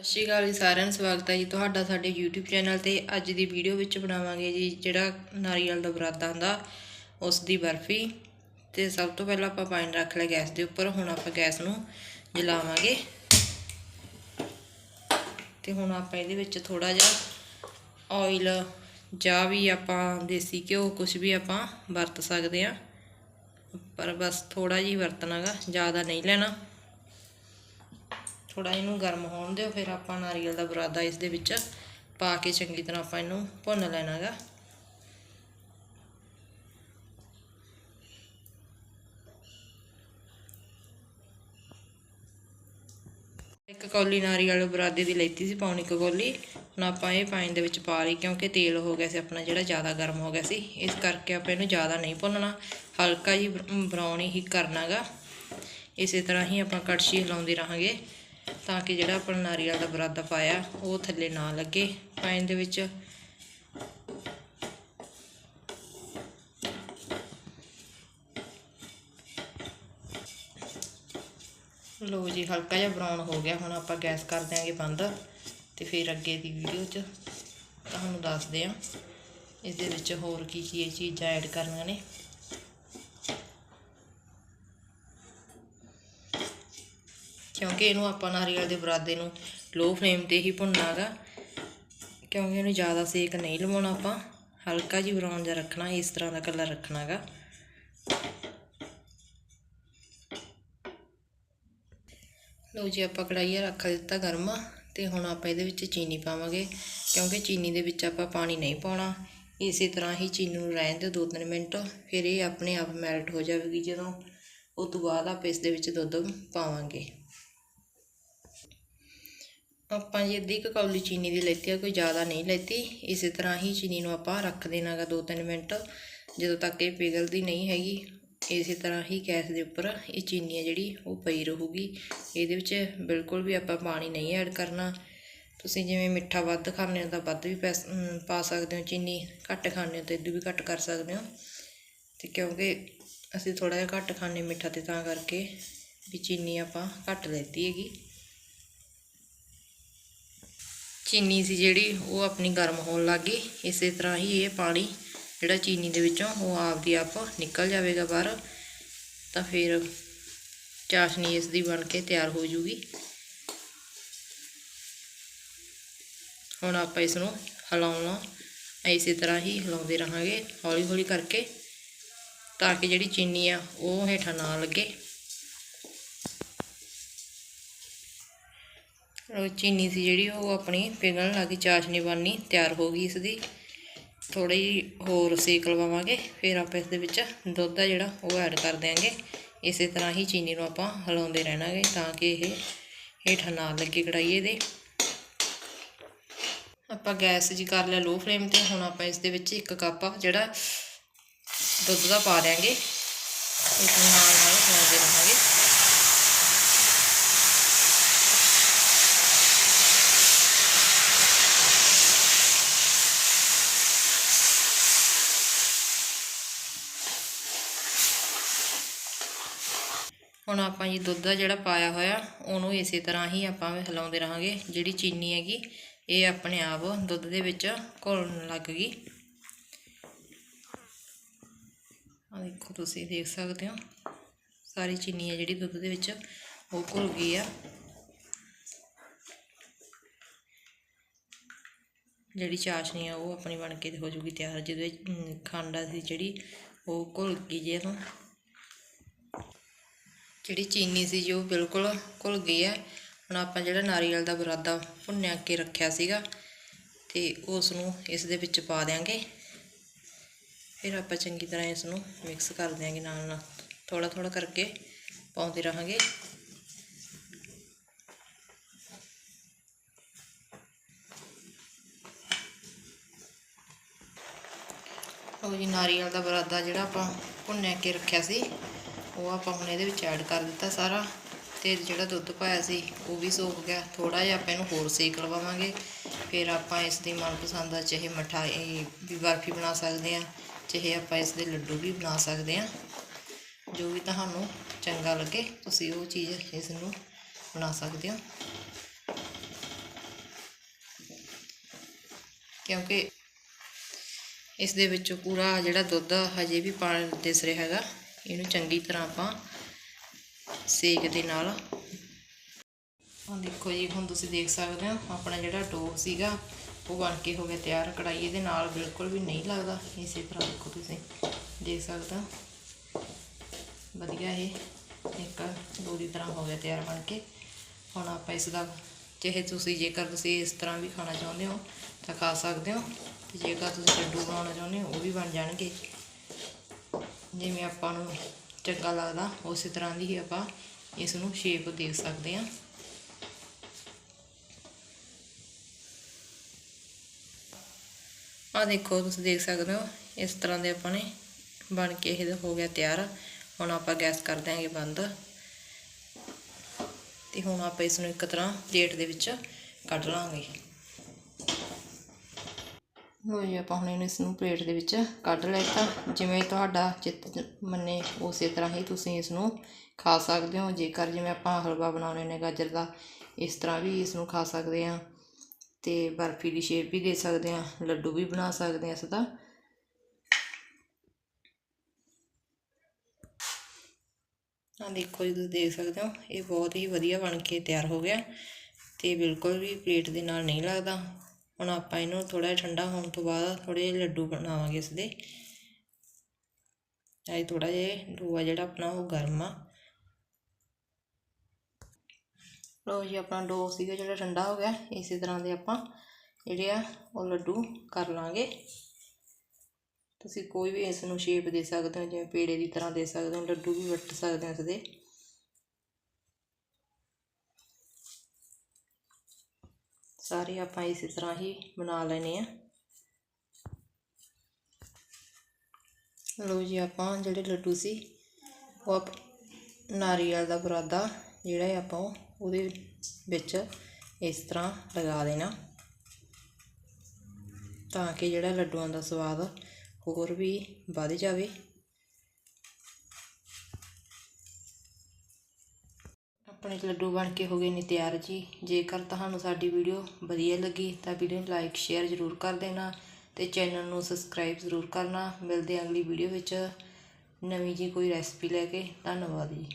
ਸਤਿ ਸ਼੍ਰੀ ਅਕਾਲ ਜੀ ਸਾਰਿਆਂ ਨੂੰ, ਸਵਾਗਤ ਹੈ ਜੀ ਤੁਹਾਡਾ ਸਾਡੇ YouTube ਚੈਨਲ ਤੇ। ਅੱਜ ਦੀ ਵੀਡੀਓ ਵਿੱਚ ਬਣਾਵਾਂਗੇ ਜੀ ਜਿਹੜਾ ਨਾਰੀਅਲ ਦਾ ਬਰਾਦਾ ਹੁੰਦਾ ਉਸ ਦੀ ਬਰਫੀ। ਤੇ ਸਭ ਤੋਂ ਪਹਿਲਾਂ ਆਪਾਂ ਪਾਣੀ ਰੱਖ ਲਿਆ ਗੈਸ ਦੇ ਉੱਪਰ, ਹੁਣ ਆਪਾਂ ਗੈਸ ਨੂੰ ਜਲਾਵਾਂਗੇ। ਤੇ ਹੁਣ ਆਪਾਂ ਇਹਦੇ ਵਿੱਚ ਥੋੜਾ ਜਿਹਾ ਆਇਲ ਜਾਂ ਵੀ ਆਪਾਂ ਦੇਸੀ ਘਿਓ ਕੁਝ ਵੀ ਆਪਾਂ ਵਰਤ ਸਕਦੇ ਆ ਪਰ ਬਸ ਥੋੜਾ ਜਿਹਾ ਵਰਤਣਾਗਾ, ਜ਼ਿਆਦਾ ਨਹੀਂ ਲੈਣਾ। ਥੋੜਾ ਇਹਨੂੰ ਗਰਮ ਹੋਣ ਦਿਓ, ਫਿਰ ਆਪਾਂ ਨਾਰੀਅਲ ਦਾ ਬਰਾਦਾ ਇਸ ਦੇ ਵਿੱਚ ਪਾ ਕੇ ਚੰਗੀ ਤਰ੍ਹਾਂ ਆਪਾਂ ਇਹਨੂੰ ਭੁੰਨ ਲੈਣਾਗਾ। ਇੱਕ ਕੌਲੀ ਨਾਰੀਅਲ ਬਰਾਦੇ ਦੀ ਲੈਤੀ ਸੀ ਪਾਉਣੀ ਇੱਕ ਕੌਲੀ, ਹੁਣ ਆਪਾਂ ਇਹ ਪਾਣੀ ਦੇ ਵਿੱਚ ਪਾ ਲਈ ਕਿਉਂਕਿ ਤੇਲ ਹੋ ਗਿਆ ਸੀ ਆਪਣਾ ਜਿਹੜਾ, ਜ਼ਿਆਦਾ ਗਰਮ ਹੋ ਗਿਆ ਸੀ। ਇਸ ਕਰਕੇ ਆਪਾਂ ਇਹਨੂੰ ਜ਼ਿਆਦਾ ਨਹੀਂ ਭੁੰਨਣਾ, ਹਲਕਾ ਜੀ ਬਰਾਊਨ ਹੀ ਕਰਨਾਗਾ। ਇਸੇ ਤਰ੍ਹਾਂ ਹੀ ਆਪਾਂ ਕੜਛੀ ਹਿਲਾਉਂਦੇ ਰਹਾਂਗੇ। ਤਾਂ ਕਿ ਜਿਹੜਾ ਆਪਾਂ ਨਾਰੀਅਲ ਦਾ ਬਰਾਦਾ ਪਾਇਆ, ਉਹ ਥੱਲੇ ਨਾ ਲੱਗੇ। ਪਾਣੀ ਦੇ ਵਿੱਚ ਲੋ ਜੀ, ਹਲਕਾ ਜਿਹਾ ਬਰਾਊਨ ਹੋ ਗਿਆ। ਹੁਣ ਆਪਾਂ ਗੈਸ ਕਰ ਦਿਆਂਗੇ ਬੰਦ ਤੇ ਫਿਰ ਅੱਗੇ ਦੀ ਵੀਡੀਓ 'ਚ ਤੁਹਾਨੂੰ ਦੱਸਦੇ ਆ। ਇਸ ਦੇ ਵਿੱਚ ਹੋਰ ਕੀ ਕੀ ਚੀਜ਼ਾਂ ਐਡ ਕਰਨੀਆਂ ਨੇ। ਕਿਉਂਕਿ ਇਹਨੂੰ ਆਪਾਂ ਨਾਰੀਅਲ ਦੇ ਬਰਾਦੇ ਨੂੰ ਲੋ ਫਲੇਮ ਤੇ ਹੀ ਭੁੰਨਣਾ ਭੁੰਨਾਗਾ ਕਿਉਂਕਿ ਇਹਨੂੰ ਜ਼ਿਆਦਾ ਸੇਕ ਨਹੀਂ ਲਵਾਉਣਾ ਆਪਾਂ। ਹਲਕਾ ਜਿਹਾ ਬਰਾਊਨ ਜਿਹਾ ਰੱਖਣਾ, ਇਸ ਤਰ੍ਹਾਂ ਦਾ ਕਲਰ ਰੱਖਣਾਗਾ ਲੋ ਜੀ, ਆਪਾਂ ਕੜਾਈਆ ਰੱਖ ਦਿੱਤਾ ਗਰਮ ਤੇ ਹੁਣ ਆਪਾਂ ਇਹਦੇ ਵਿੱਚ ਚੀਨੀ ਪਾਵਾਂਗੇ। ਕਿਉਂਕਿ ਚੀਨੀ ਦੇ ਵਿੱਚ ਆਪਾਂ ਪਾਣੀ ਨਹੀਂ ਪਾਉਣਾ। ਇਸੇ ਤਰ੍ਹਾਂ ਹੀ ਚੀਨੀ ਨੂੰ ਰਹਿਣ ਦਿਓ ਦੋ ਤਿੰਨ ਮਿੰਟ। ਫਿਰ ਇਹ ਆਪਣੇ ਆਪ ਮੈਲਟ ਹੋ ਜਾਵੇਗੀ ਜਦੋਂ ਉਸ ਤੋਂ ਬਾਅਦ ਆਪਾਂ ਇਸ ਦੇ ਵਿੱਚ ਦੁੱਧ ਪਾਵਾਂਗੇ। ਆਪਾਂ ਜੀ ਅੱਧੀ ਕੁ ਕੌਲੀ ਚੀਨੀ ਦੀ ਲੈਤੀ ਆ, ਕੋਈ ਜ਼ਿਆਦਾ ਨਹੀਂ ਲੈਤੀ। ਇਸੇ ਤਰ੍ਹਾਂ ਹੀ ਚੀਨੀ ਨੂੰ ਆਪਾਂ ਰੱਖ ਦੇਣਾਗਾ ਦੋ ਤਿੰਨ ਮਿੰਟ, ਜਦੋਂ ਤੱਕ ਇਹ ਪਿਘਲਦੀ ਨਹੀਂ ਹੈਗੀ। ਇਸੇ ਤਰ੍ਹਾਂ ਹੀ ਗੈਸ ਦੇ ਉੱਪਰ ਇਹ ਚੀਨੀ ਹੈ ਜਿਹੜੀ, ਉਹ ਪਈ ਰਹੂਗੀ। ਇਹਦੇ ਵਿੱਚ ਬਿਲਕੁਲ ਵੀ ਆਪਾਂ ਪਾਣੀ ਨਹੀਂ ਐਡ ਕਰਨਾ। ਤੁਸੀਂ ਜਿਵੇਂ ਮਿੱਠਾ ਵੱਧ ਖਾਣੇ ਹੋ, ਤਾਂ ਵੱਧ ਵੀ ਪਾ ਸਕਦੇ ਹੋ ਚੀਨੀ। ਘੱਟ ਖਾਣੇ ਹੋ ਤਾਂ ਇਦੋਂ ਵੀ ਘੱਟ ਕਰ ਸਕਦੇ ਹੋ। ਤੇ ਕਿਉਂਕਿ ਅਸੀਂ ਥੋੜਾ ਜਿਹਾ ਘੱਟ ਖਾਣੇ ਮਿੱਠਾ, ਤੇ ਤਾਂ ਕਰਕੇ ਵੀ ਚੀਨੀ ਆਪਾਂ ਘੱਟ ਲੈਤੀ ਹੈਗੀ। ਚੀਨੀ ਸੀ ਜਿਹੜੀ, ਉਹ ਆਪਣੀ ਗਰਮ ਹੋਣ ਲੱਗ ਗਈ। ਇਸੇ ਤਰ੍ਹਾਂ ਹੀ ਇਹ ਪਾਣੀ ਜਿਹੜਾ ਚੀਨੀ ਦੇ ਵਿੱਚੋਂ, ਉਹ ਆਪਦੀ ਆਪ ਨਿਕਲ ਜਾਵੇਗਾ ਬਾਹਰ। ਤਾਂ ਫਿਰ ਚਾਸ਼ਨੀ ਇਸ ਦੀ ਬਣ ਕੇ ਤਿਆਰ ਹੋ ਜੂਗੀ। ਹੁਣ ਆਪਾਂ ਇਸ ਨੂੰ ਹਿਲਾਉਣਾ। ਇਸੇ ਤਰ੍ਹਾਂ ਹੀ ਹਿਲਾਉਂਦੇ ਰਹਾਂਗੇ ਹੌਲੀ ਹੌਲੀ ਕਰਕੇ, ਤਾਂ ਕਿ ਜਿਹੜੀ ਚੀਨੀ ਆ, ਉਹ ਹੇਠਾਂ ਨਾ ਲੱਗੇ। ਚੀਨੀ ਸੀ ਜਿਹੜੀ, ਉਹ ਆਪਣੀ ਪਿਘਲਣ ਲੱਗੀ, ਚਾਸ਼ਨੀ ਬਣਨੀ, ਤਿਆਰ ਹੋ ਗਈ ਇਸ ਦੀ ਥੋੜੀ ਹੋਰ ਸੇਕ ਲਵਾਵਾਂਗੇ, ਫਿਰ ਆਪਾਂ ਇਸ ਦੇ ਵਿੱਚ ਦੁੱਧ ਆ ਜਿਹੜਾ, ਉਹ ਐਡ ਕਰ ਦਿਆਂਗੇ। ਇਸੇ ਤਰ੍ਹਾਂ ਹੀ ਚੀਨੀ ਨੂੰ ਆਪਾਂ ਹਿਲਾਉਂਦੇ ਰਹਿਣਾਗੇ, ਤਾਂ ਕਿ ਇਹ ਹੇਠਾਂ ਨਾ ਲੱਗੇ ਕੜਾਈਏ ਦੇ ਆਪਾਂ ਗੈਸ ਜੀ ਕਰ ਲਿਆ ਲੋ ਫਲੇਮ ਤੇ, ਹੁਣ ਆਪਾਂ ਇਸ ਦੇ ਵਿੱਚ ਇੱਕ ਕੱਪ ਜਿਹੜਾ ਦੁੱਧ ਦਾ ਪਾ ਦਿਆਂਗੇ। ਇਸ ਨਾਲ ਨਾਲ ਹਿਲਾਉਂਦੇ ਰਹਾਂਗੇ। ਹੁਣ ਆਪਾਂ ਜੀ ਦੁੱਧ ਦਾ ਜਿਹੜਾ ਪਾਇਆ ਹੋਇਆ, ਉਹਨੂੰ ਇਸੇ ਤਰ੍ਹਾਂ ਹੀ ਆਪਾਂ ਹਿਲਾਉਂਦੇ ਰਹਾਂਗੇ। ਜਿਹੜੀ ਚੀਨੀ ਹੈਗੀ, ਇਹ ਆਪਣੇ ਆਪ ਦੁੱਧ ਦੇ ਵਿੱਚ ਘੁਲਣ ਲੱਗ ਗਈ। ਆ ਦੇਖੋ ਤੁਸੀਂ, ਦੇਖ ਸਕਦੇ ਹੋ। ਸਾਰੀ ਚੀਨੀ ਹੈ ਜਿਹੜੀ ਦੁੱਧ ਦੇ ਵਿੱਚ, ਉਹ ਘੁਲ ਗਈ ਆ। ਜਿਹੜੀ ਚਾਸ਼ਨੀ ਆ, ਉਹ ਆਪਣੀ ਬਣ ਕੇ ਹੋ ਜੂਗੀ ਤਿਆਰ। ਜਿਹਦੇ ਵਿੱਚ ਖੰਡ ਆ ਸੀ ਜਿਹੜੀ ਉਹ ਘੁਲ ਗਈ ਜੇ ਤੋਂ ਜਿਹੜੀ ਚੀਨੀ ਸੀ ਜੋ ਬਿਲਕੁਲ ਘੁਲ ਗਈ ਹੈ। ਹੁਣ ਆਪਾਂ ਜਿਹੜਾ ਨਾਰੀਅਲ ਦਾ ਬਰਾਦਾ ਭੁੰਨਿਆ ਕੇ ਰੱਖਿਆ ਸੀਗਾ ਤੇ ਉਸ ਨੂੰ ਇਸ ਦੇ ਵਿੱਚ ਪਾ ਦੇਾਂਗੇ ਫਿਰ ਆਪਾਂ ਚੰਗੀ ਤਰ੍ਹਾਂ ਇਸ ਨੂੰ ਮਿਕਸ ਕਰ ਦਿਆਂਗੇ ਨਾਲ ਨਾਲ। ਥੋੜਾ ਥੋੜਾ ਕਰਕੇ ਪਾਉਂਦੇ ਰਹਾਂਗੇ। ਉਹ ਜੀ, ਨਾਰੀਅਲ ਦਾ ਬਰਾਦਾ ਜਿਹੜਾ ਆਪਾਂ ਭੁੰਨਿਆ ਕੇ ਰੱਖਿਆ ਸੀ। ਉਹ ਆਪਾਂ ਹੁਣ ਇਹਦੇ ਵਿੱਚ ਐਡ ਕਰ ਦਿੱਤਾ ਸਾਰਾ ਤੇ ਜਿਹੜਾ ਦੁੱਧ ਪਾਇਆ ਸੀ, ਉਹ ਵੀ ਸੁੱਕ ਗਿਆ। ਥੋੜਾ ਜਿਹਾ ਆਪਾਂ ਇਹਨੂੰ ਹੋਰ ਸੇਕ ਲਵਾਵਾਂਗੇ। ਫਿਰ ਆਪਾਂ ਇਸ ਦੀ ਮਨਪਸੰਦ ਦਾ ਚਾਹੇ ਮਠਾਈ, ਵੀ ਬਰਫੀ ਬਣਾ ਸਕਦੇ ਆ ਚਾਹੇ ਆਪਾਂ ਇਸ ਦੇ ਲੱਡੂ ਵੀ ਬਣਾ ਸਕਦੇ ਆ ਜੋ ਵੀ ਤੁਹਾਨੂੰ ਚੰਗਾ ਲੱਗੇ, ਤੁਸੀਂ ਉਹ ਚੀਜ਼ ਇਸ ਨੂੰ ਬਣਾ ਸਕਦੇ ਹੋ। ਕਿਉਂਕਿ ਇਸ ਦੇ ਵਿੱਚੋਂ ਪੂਰਾ ਜਿਹੜਾ ਦੁੱਧ ਹਜੇ ਵੀ ਪਾਣੀ ਦਿਸ ਰਿਹਾ ਹੈਗਾ। ਇਹਨੂੰ ਚੰਗੀ ਤਰ੍ਹਾਂ ਆਪਾਂ ਸੇਕ ਦੇ ਨਾਲ। ਆਹ ਦੇਖੋ ਜੀ, ਹੁਣ ਤੁਸੀਂ ਦੇਖ ਸਕਦੇ ਹੋ, ਆਪਣਾ ਜਿਹੜਾ ਡੋ ਸੀਗਾ, ਉਹ ਬਣ ਕੇ ਹੋ ਗਿਆ ਤਿਆਰ। ਕੜਾਈ ਇਹਦੇ ਨਾਲ ਬਿਲਕੁਲ ਵੀ ਨਹੀਂ ਲੱਗਦਾ। ਇਸੇ ਤਰ੍ਹਾਂ ਦੇਖੋ ਤੁਸੀਂ, ਦੇਖ ਸਕਦੇ ਹੋ। ਵਧੀਆ ਇਹ ਇੱਕ ਦੋ ਦੀ ਤਰ੍ਹਾਂ ਹੋ ਗਿਆ ਤਿਆਰ ਬਣ ਕੇ। ਹੁਣ ਆਪਾਂ ਇਸ ਦਾ, ਚਾਹੇ ਤੁਸੀਂ ਜੇਕਰ ਤੁਸੀਂ ਇਸ ਤਰ੍ਹਾਂ ਵੀ ਖਾਣਾ ਚਾਹੁੰਦੇ ਹੋ ਤਾਂ ਖਾ ਸਕਦੇ ਹੋ। ਤੇ ਜੇਕਰ ਤੁਸੀਂ ਲੱਡੂ ਬਣਾਉਣਾ ਚਾਹੁੰਦੇ ਹੋ, ਉਹ ਵੀ ਬਣ ਜਾਣਗੇ। ਜਿਵੇਂ ਆਪਾਂ ਨੂੰ ਚੰਗਾ ਲੱਗਦਾ, ਉਸੇ ਤਰ੍ਹਾਂ ਦੀ ਹੀ ਆਪਾਂ ਇਸ ਨੂੰ ਸ਼ੇਪ ਦੇ ਸਕਦੇ ਹਾਂ। ਆ ਦੇਖੋ, ਤੁਸੀਂ ਦੇਖ ਸਕਦੇ ਹੋ, ਇਸ ਤਰ੍ਹਾਂ ਦੇ ਆਪਾਂ ਨੇ ਬਣ ਕੇ ਇਹ ਹੋ ਗਿਆ ਤਿਆਰ। ਹੁਣ ਆਪਾਂ ਗੈਸ ਕਰ ਦਿਆਂਗੇ ਬੰਦ। ਤੇ ਹੁਣ ਆਪਾਂ ਇਸ ਨੂੰ ਇੱਕ ਤਰ੍ਹਾਂ ਪਲੇਟ ਦੇ ਵਿੱਚ ਕੱਢ ਲਾਂਗੇ। ਲੋ ਜੀ ਆਪਾਂ ਹੁਣ ਇਹਨੂੰ ਇਸ ਨੂੰ ਪਲੇਟ ਦੇ ਵਿੱਚ ਕੱਢ ਲੈਤਾ। ਜਿਵੇਂ ਤੁਹਾਡਾ ਚਿੱਤ ਮੰਨੇ ਉਸੇ ਤਰ੍ਹਾਂ ਹੀ ਤੁਸੀਂ ਇਸ ਨੂੰ ਖਾ ਸਕਦੇ ਹੋ। ਜੇਕਰ ਜਿਵੇਂ ਆਪਾਂ ਹਲਵਾ ਬਣਾਉਣੇ ਨੇ ਗਾਜਰ ਦਾ, ਇਸ ਤਰ੍ਹਾਂ ਵੀ ਇਸ ਨੂੰ ਖਾ ਸਕਦੇ ਹਾਂ ਤੇ ਬਰਫੀ ਦੀ ਸ਼ੇਪ ਵੀ ਦੇ ਸਕਦੇ ਹਾਂ, ਲੱਡੂ ਵੀ ਬਣਾ ਸਕਦੇ ਹਾਂ ਇਸ ਦਾ। ਆ ਦੇਖੋ ਜੀ, ਤੁਸੀਂ ਦੇਖ ਸਕਦੇ ਹੋ, ਇਹ ਬਹੁਤ ਹੀ ਵਧੀਆ ਬਣ ਕੇ ਤਿਆਰ ਹੋ ਗਿਆ ਤੇ ਬਿਲਕੁਲ ਵੀ ਪਲੇਟ ਦੇ ਨਾਲ ਨਹੀਂ ਲੱਗਦਾ। ਹੁਣ ਆਪਾਂ ਇਹਨੂੰ ਥੋੜਾ ਜਿਹਾ ਠੰਡਾ ਹੋਣ ਤੋਂ ਬਾਅਦ ਥੋੜੇ ਜਿਹੇ ਲੱਡੂ ਬਣਾਵਾਂਗੇ ਇਸ ਦੇ। ਇਹ ਥੋੜਾ ਜਿਹਾ ਡੋ ਆ ਜਿਹੜਾ ਆਪਣਾ ਉਹ ਗਰਮ ਆ। ਲੋ ਜੀ, ਆਪਣਾ ਡੋ ਸੀਗਾ ਜਿਹੜਾ ਠੰਡਾ ਹੋ ਗਿਆ। ਇਸੇ ਤਰ੍ਹਾਂ ਦੇ ਆਪਾਂ ਜਿਹੜੇ ਆ ਉਹ ਲੱਡੂ ਕਰ ਲਾਂਗੇ। ਤੁਸੀਂ ਕੋਈ ਵੀ ਇਸ ਨੂੰ ਸ਼ੇਪ ਦੇ ਸਕਦੇ ਹੋ, ਜਿਵੇਂ ਪੇੜੇ ਦੀ ਤਰ੍ਹਾਂ ਦੇ ਸਕਦੇ ਹੋ, ਲੱਡੂ ਵੀ ਵੱਟ ਸਕਦੇ ਹੋ ਇਸ ਦੇ। ਸਾਰੇ ਆਪਾਂ ਇਸੇ ਤਰ੍ਹਾਂ ਹੀ ਬਣਾ ਲੈਣੇ ਆ। ਲੋ ਜੀ ਆਪਾਂ ਜਿਹੜੇ ਲੱਡੂ ਸੀ, ਉਹ ਆਪ ਨਾਰੀਅਲ ਦਾ ਬਰਾਦਾ ਜਿਹੜਾ ਹੈ ਆਪਾਂ ਉਹ ਉਹਦੇ ਵਿੱਚ ਇਸ ਤਰ੍ਹਾਂ ਲਗਾ ਦੇਣਾ। ਤਾਂ ਕਿ ਜਿਹੜਾ ਲੱਡੂਆਂ ਦਾ ਸਵਾਦ ਹੋਰ ਵੀ ਵੱਧ ਜਾਵੇ। ਆਪਣੇ ਲੱਡੂ ਬਣ ਕੇ ਹੋ ਗਏ ਨੇ ਤਿਆਰ ਜੀ। ਜੇਕਰ ਤੁਹਾਨੂੰ ਸਾਡੀ ਵੀਡੀਓ ਵਧੀਆ ਲੱਗੀ ਤਾਂ ਵੀਡੀਓ ਨੂੰ ਲਾਈਕ ਸ਼ੇਅਰ ਜ਼ਰੂਰ ਕਰ ਦੇਣਾ ਤੇ ਚੈਨਲ ਨੂੰ ਸਬਸਕ੍ਰਾਈਬ ਜ਼ਰੂਰ ਕਰਨਾ। ਮਿਲਦੇ ਹਾਂ ਅਗਲੀ ਵੀਡੀਓ ਵਿੱਚ। ਨਵੀਂ ਜੀ ਕੋਈ ਰੈਸਪੀ ਲੈ ਕੇ। ਧੰਨਵਾਦ ਜੀ।